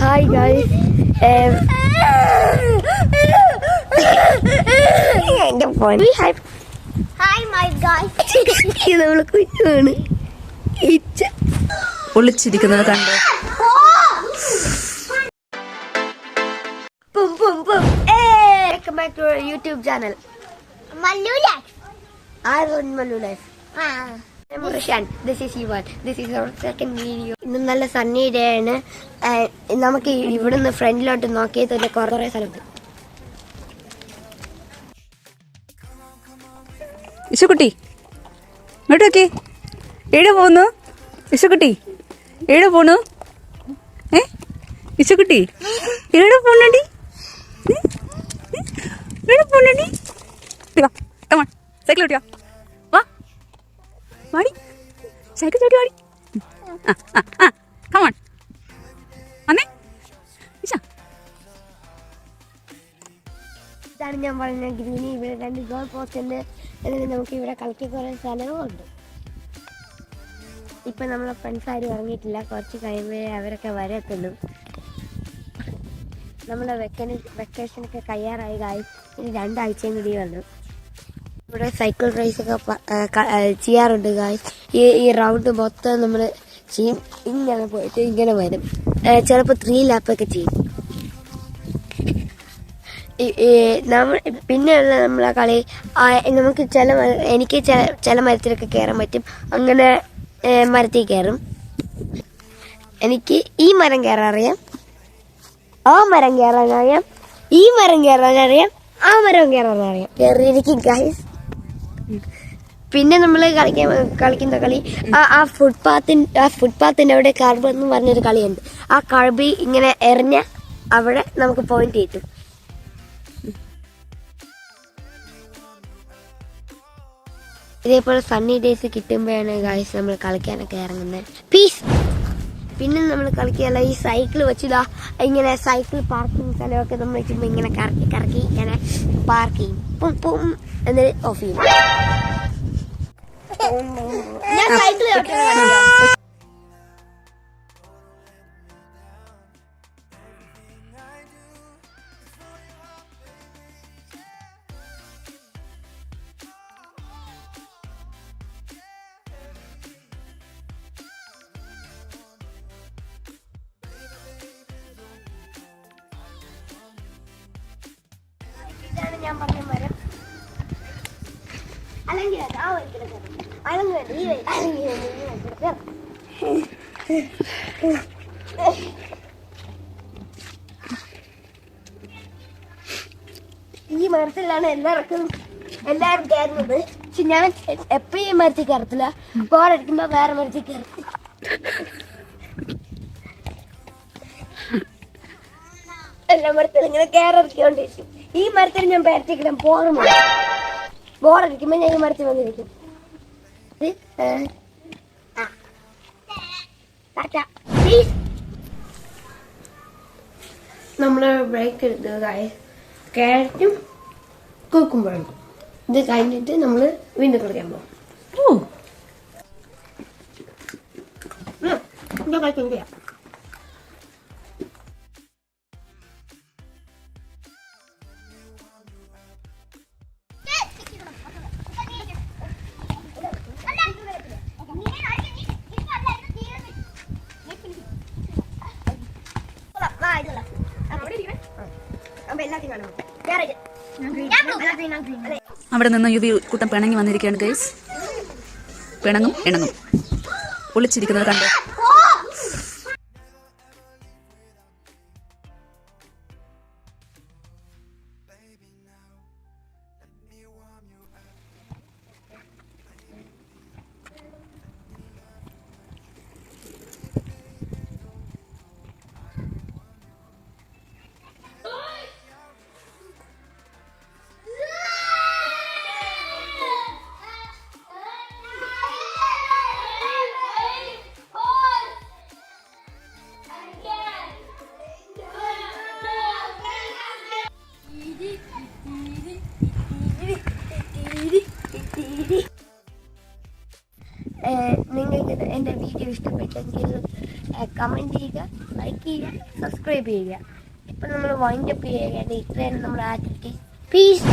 Hi guys എന്റെ phone hi Hi, my guys. നമ്മൾ കുഞ്ഞാണ്. ഇച്ച. ഒളിച്ചിരിക്കുന്നത് കണ്ടോ? പും പും പും ഏ welcome back to YouTube channel Malula. Aaron Mallu life Ah. This is Yuvan this is our second video ഇന്ന് നല്ല സണ്ണി ഡേ ആണ് നമുക്ക് ഇവിടുന്ന് ഫ്രണ്ടിലോട്ട് നോക്കിയത് തന്നെ കുറേ സ്ഥലത്ത് ഇശുക്കുട്ടി ഇങ്ങോട്ട് നോക്കി എവിടെ പോന്നു ഇശുക്കുട്ടി എവിടെ പോണു ഏ ഇശുക്കുട്ടി എവിടെ പോണടി ഏഴ് പോണടി സൈക്കിൾ ഓട്ടിയോ വാ വാടി. സൈക്കിൾ ചോട്ടി വാടി. ആ വന്നേ. ഇതാണ് ഞാൻ പറഞ്ഞ ഗ്രീനി. ഇവിടെ രണ്ട് ഗോൾ പോസ്റ്റ് ഉണ്ട്. എന്നിട്ട് നമുക്ക് ഇവിടെ കളിക്കാൻ കുറേ സ്ഥലവുമുണ്ട് ഇപ്പം നമ്മളെ ഫ്രണ്ട്സ് ആരും ഇറങ്ങിയിട്ടില്ല. കുറച്ച് കഴിയുമ്പോഴേ അവരൊക്കെ വരത്തുള്ളൂ. നമ്മളെ വെക്കേഷനൊക്കെ കയ്യാറായി കായി ഇനി രണ്ടാഴ്ചയും കൂടി വന്നു ഇവിടെ സൈക്കിൾ റേസ് ഒക്കെ ചെയ്യാറുണ്ട് ഗായ് ഈ ഈ റൗണ്ട് മൊത്തം നമ്മൾ ചെയ്യും. ഇങ്ങനെ പോയിട്ട് ഇങ്ങനെ വരും. ചിലപ്പോൾ ത്രീ ലാപ്പൊക്കെ ചെയ്യും. നമ്മൾ പിന്നെയുള്ള നമ്മളെ കളി നമുക്ക് ചില എനിക്ക് ചില ചില മരത്തിലൊക്കെ കയറാൻ പറ്റും. അങ്ങനെ മരത്തിൽ കയറും എനിക്ക് ഈ മരം കയറാൻ അറിയാം. ആ മരം കയറാൻ അറിയാം. ഈ മരം കയറാൻ അറിയാം. ആ മരം കയറാൻ അറിയാം. കയറിയിരിക്കും ഗൈസ് പിന്നെ നമ്മൾ കളിക്കാൻ കളിക്കുന്ന കളി ആ ഫുട്പാത്തിന്റെ ആ ഫുട്പാത്തിന്റെ അവിടെ കർബ് എന്ന് പറഞ്ഞൊരു കളിയുണ്ട്. ആ കർബി ഇങ്ങനെ എറിഞ്ഞ അവിടെ നമുക്ക് പോയിന്റ് കിട്ടും. ഇതേപോലെ സണ്ണി ഡേയ്സ് കിട്ടുമ്പോഴാണ് ഗായ്സ് നമ്മൾ കളിക്കാനൊക്കെ ഇറങ്ങുന്നത് പീസ് പിന്നെ നമ്മൾ കളിക്കുകയല്ല ഈ സൈക്കിൾ വെച്ചിതാ ഇങ്ങനെ സൈക്കിൾ പാർക്കിംഗ് സ്ഥലമൊക്കെ നമ്മൾ വെച്ചുമ്പോൾ ഇങ്ങനെ കറക്കി കറക്കി ഇങ്ങനെ പാർക്ക് ചെയ്യും. പും പും എന്നിട്ട് ഓഫ് ചെയ്യും. ഞാൻ സൈക്കിൾ ഇതാണ് ഞാൻ പറഞ്ഞ മരം അല്ലെങ്കിൽ അത് ആ ഈ മരത്തിലാണ് എല്ലാവർക്കും എല്ലാവരും കയറുന്നത്. പക്ഷെ ഞാൻ എപ്പോഴും ഈ മരത്തിൽ കയറത്തില്ല. ബോറടിക്കുമ്പോ വേറെ മരത്തിൽ കയറും. എല്ലാ മരത്തിലും ഇങ്ങനെ കയറിക്കൊണ്ടിരിക്കും ഈ മരത്തിൽ ഞാൻ പേരത്തിക്കിടാൻ പോകണം ബോറടിക്കുമ്പോ ഞാൻ ഈ മരത്തിൽ വന്നിരിക്കും. ഇത്. നമ്മൾ ബ്രേക്ക് എടുത്ത് ക്യാരറ്റും കുക്കുമ്പോഴും ഇത് കഴിഞ്ഞിട്ട് നമ്മൾ വീണ്ടും കളിക്കാൻ പോകും ഓ. ഉം, ഞാൻ അവിടെ നിന്ന് യുവി കൂട്ടം പിണങ്ങി വന്നിരിക്കുകയാണ് ഗൈസ് പിണങ്ങും ഇണങ്ങും. ഒളിച്ചിരിക്കുന്നത് കണ്ട് എന്റെ വീഡിയോ ഇഷ്ടപ്പെട്ടെങ്കിൽ കമന്റ് ചെയ്യുക ലൈക്ക് ചെയ്യുക സബ്സ്ക്രൈബ് ചെയ്യുക. ഇപ്പം നമ്മൾ വൈൻഡപ്പ് ചെയ്യുകയാണ്. ഇത്രയാണ് നമ്മുടെ ആക്ടിവിറ്റി പീസ്